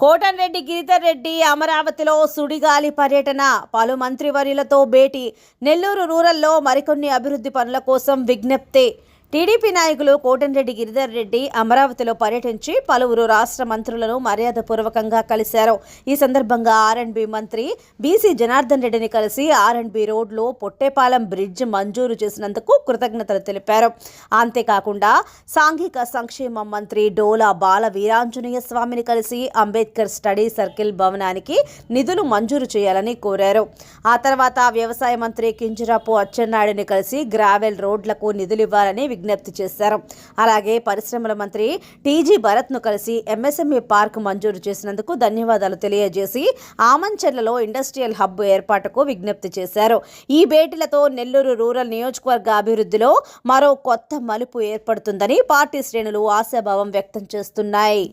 కోటన్రెడ్డి గిరిధర్ రెడ్డి అమరావతిలో సుడిగాలి పర్యటన. పలు మంత్రివర్యులతో భేటీ. నెల్లూరు రూరల్లో మరికొన్ని అభివృద్ధి పనుల కోసం విజ్ఞప్తి. టీడీపీ నాయకులు కోటంరెడ్డి గిరిధర్ రెడ్డి అమరావతిలో పర్యటించి పలువురు రాష్ట్ర మంత్రులను మర్యాదపూర్వకంగా కలిశారు. ఈ సందర్భంగా ఆర్ఎండ్బి మంత్రి బీసీ జనార్దన్ రెడ్డిని కలిసి ఆర్ఎండ్బి రోడ్లో పొట్టేపాలెం బ్రిడ్జ్ మంజూరు చేసినందుకు కృతజ్ఞతలు తెలిపారు. అంతేకాకుండా సాంఘిక సంక్షేమ మంత్రి డోలా బాల వీరాంజనేయ స్వామిని కలిసి అంబేద్కర్ స్టడీ సర్కిల్ భవనానికి నిధులు మంజూరు చేయాలని కోరారు. ఆ తర్వాత వ్యవసాయ మంత్రి కింజరాపు అచ్చెన్నాయుడిని కలిసి గ్రావెల్ రోడ్లకు నిధులు ఇవ్వాలని విజ్ఞప్తి చేశారు. అలాగే పరిశ్రమల మంత్రి టీజీ భరత్ను కలిసి ఎంఎస్ఎంఈ పార్క్ మంజూరు చేసినందుకు ధన్యవాదాలు తెలియజేసి ఆమంచెర్లలో ఇండస్ట్రియల్ హబ్ ఏర్పాటుకు విజ్ఞప్తి చేశారు. ఈ భేటీలతో నెల్లూరు రూరల్ నియోజకవర్గ అభివృద్ధిలో మరో కొత్త మలుపు ఏర్పడుతుందని పార్టీ శ్రేణులు ఆశాభావం వ్యక్తం చేస్తున్నాయి.